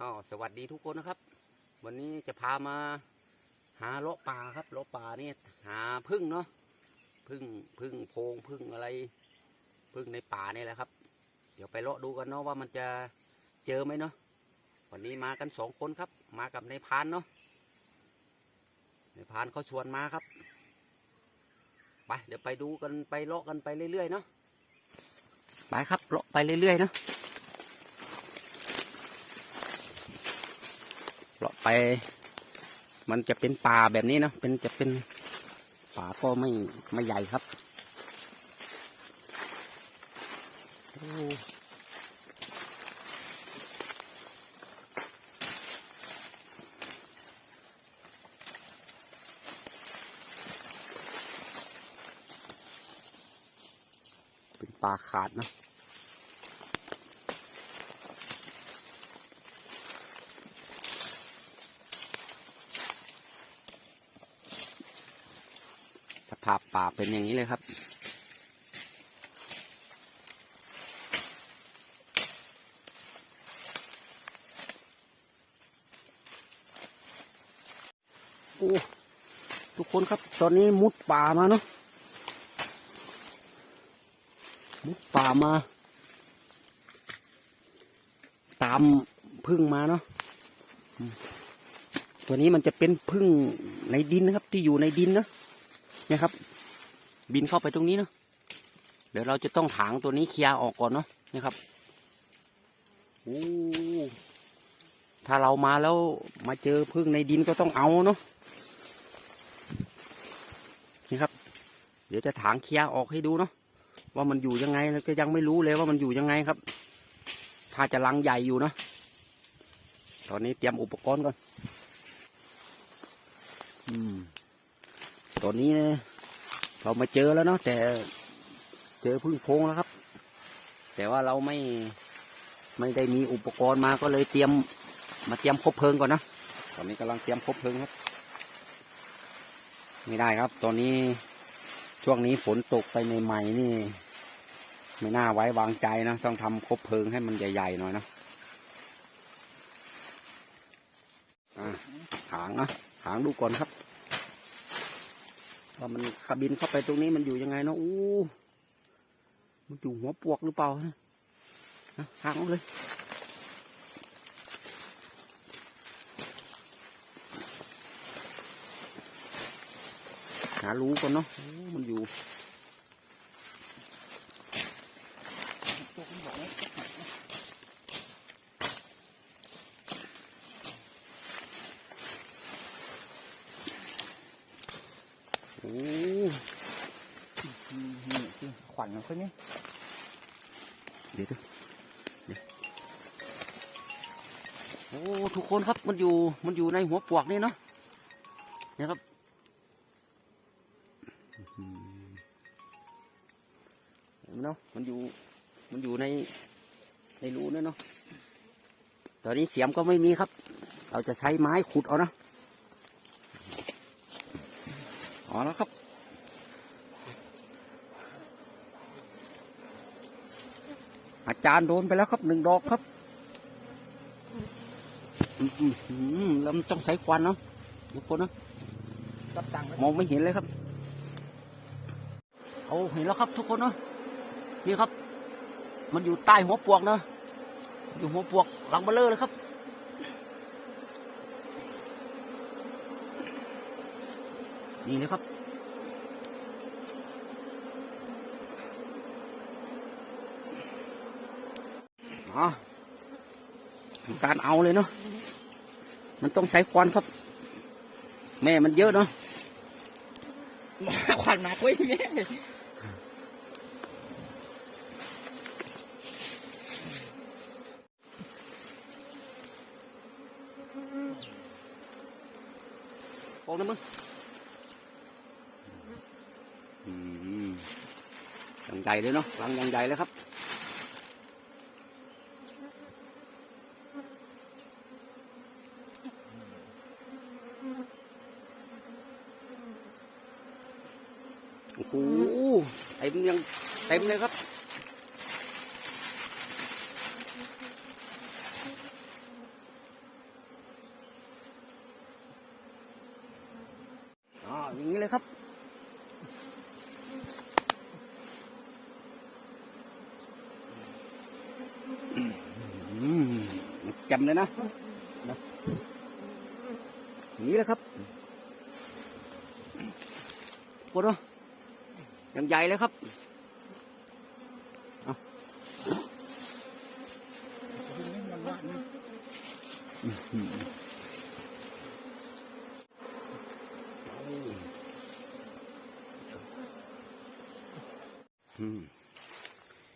อ๋อสวัสดีทุกคนนะครับ วันนี้จะพามาหาเลาะป่าครับเลาะป่านี่หาพึ่งเนาะพึ่งพึ่งโพงพึ่งอะไร พึ่งในป่านี่แหละครับ เดี๋ยวไปเลาะดูกันเนาะว่ามันจะเจอไหมเนาะวันนี้มากันสองคนครับ มากับในพานเนาะในพานเขาชวนมาครับไปเดี๋ยวไปดูกันไปเลาะกันไปเรื่อยๆเนาะไปครับเลาะไปเรื่อยๆเนาะ เลาะ ไป มันจะเป็นป่าแบบนี้นะเป็นจะเป็นป่าก็ไม่ไม่ใหญ่ครับเป็นป่าขาดนะ ภาพป่าเป็นอย่างนี้เลยครับ โอ้ทุกคนครับตอนนี้มุดป่ามาเนาะมุดป่ามา ตามพึ่งมาเนาะตัวนี้มันจะเป็นพึ่งในดินนะครับ ที่อยู่ในดินเนาะ นี่ยครับ บินเข้าไปตรงนี้เนาะเดี๋ยวเราจะต้องถางตัวนี้เคลียร์ออกก่อนเนาะเนี่ยครับโอ้ถ้าเรามาแล้วมาเจอพึ่งในดินก็ต้องเอาเนาะนี่ครับ เดี๋ยวจะถางเคลียร์ออกให้ดูเนาะว่ามันอยู่ยังไงแล้วก็ยังไม่รู้เลยว่ามันอยู่ยังไงครับ ถ้าจะลังใหญ่อยู่เนาะตอนนี้เตรียมอุปกรณ์ก่อน อืม ตอนนี้เรามาเจอแล้วเนาะแต่เจอพึ่งโพงแล้วครับ แต่ว่าเราไม่ไม่ได้มีอุปกรณ์มาก็เลยเตรียมมาเตรียมคบเพลิงก่อนนะตอนนี้กำลังเตรียมคบเพลิงครับ ไม่ได้ครับ ตอนนี้ช่วงนี้ฝนตกไปใหม่ๆนี่ ไม่น่าไว้วางใจนะต้องทำคบเพลิงให้มันใหญ่ๆหน่อยนะอะถางนะถางดูก่อนครับ ว่ามันขบินเข้าไปตรงนี้มันอยู่ยังไงเนาะอู้มันอยู่หัวปวกหรือเปล่านะนะทางเอาเลยหารู้ก่อนเนาะโอ้มันอยู่ โอ้ขวัญของเขาเนี่ยเดี๋ยวดูเดี๋ยวโอ้ทุกคนครับมันอยู่มันอยู่ในหัวปวกนี่เนาะเนี่ยครับอื้อหือเห็นไหมเนาะมันอยู่มันอยู่ในในรูนั่นเนาะตอนนี้เสียมก็ไม่มีครับ เราจะใช้ไม้ขุดเอานะเอาแล้วครับ อาจารย์โดนไปแล้วครับหนึ่งดอกครับอืมอืมอืมแล้วมันต้องใส่ควันเนาะทุกคนเนาะรับตังค์มองไม่เห็นเลยครับเอาเห็นแล้วครับทุกคนเนาะนี่ครับ มันอยู่ใต้หัวปวกเนาะอยู่หัวปวกหลังเบลเลอร์เลยครับ นี่เลยครับ อ๋อทำการเอาเลยเนาะ มันต้องใช้ควันครับ แม่มันเยอะเนาะขวัญมาคุยเนี่ยโอ้นะมึง ใหญ่เลยเนาะรังยังใหญ่เลยครับ โอ้โหเต็มยังเต็มเลยครับอ๋ออย่างนี้เลยครับ จำเลยนะนะอย่างนี้เลยครับปวดวะยังใหญ่เลยครับ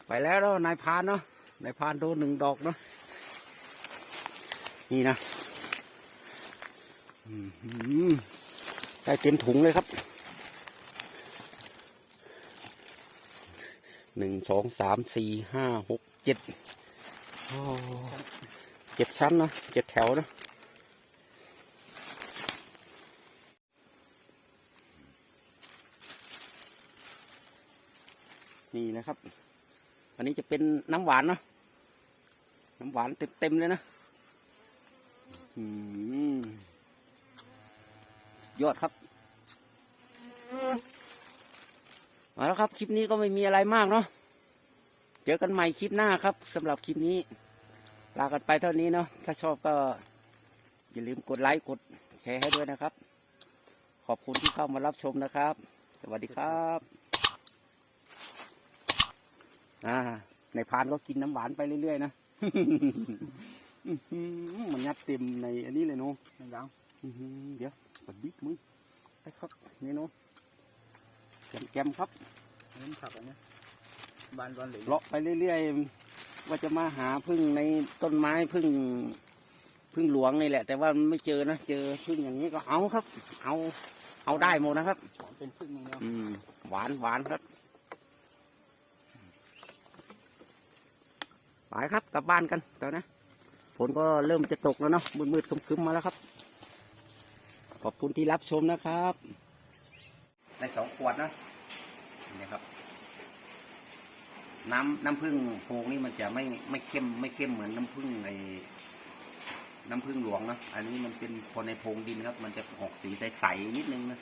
ไปแล้วเนาะนายพานเนาะนายพานโดนหนึ่งดอกเนาะ นี่นะได้เต็มถุงเลยครับ หนึ่งสองสามสี่ห้าหกเจ็ดเจ็ดชั้นนะเจ็ดแถวนะนี่นะครับ อันนี้จะเป็นน้ำหวานเนาะน้ำหวานเต็มๆเลยนะ ยอดครับ มาแล้วครับ คลิปนี้ก็ไม่มีอะไรมากเนาะ เจอกันใหม่คลิปหน้าครับสำหรับคลิปนี้ ลากันไปเท่านี้เนาะ ถ้าชอบก็ อย่าลืมกดไลค์กดแชร์ให้ด้วยนะครับ ขอบคุณที่เข้ามารับชมนะครับ สวัสดีครับ อ่า ในพานก็กินน้ำหวานไปเรื่อยๆนะ มันยัดเต็มในอันนี้เลยเนาะไม่ยาวอื้อหือเดี๋ยวกดบิ๊กมึงไปครับนี่เนาะแกมๆครับอันนี้ผักอันเนี้ยบานบานเหลืองเลาะไปเรื่อยๆ ว่าจะมาหาพึ่งในต้นไม้พึ่งพึ่งหลวงนี่แหละ แต่ว่าไม่เจอนะเจอพึ่งอย่างนี้ก็เอาครับ เอา เอาได้หมดนะครับ เป็นพึ่งอย่างเดียวอืมหวานหวานครับไปครับกลับบ้านกันตอนนี้ ฝนก็เริ่มจะตกแล้วเนาะมืดๆครึมๆมาแล้วครับ ขอบคุณที่รับชมนะครับได้สองขวดนะนี่ครับ น้ำน้ำผึ้งโพงนี่มันจะไม่ไม่เข้มไม่เข้มเหมือนน้ำผึ้งในน้ำผึ้งหลวงนะ อันนี้มันเป็นคนในโพงดินครับ มันจะออกสีใสๆนิดนึงนะ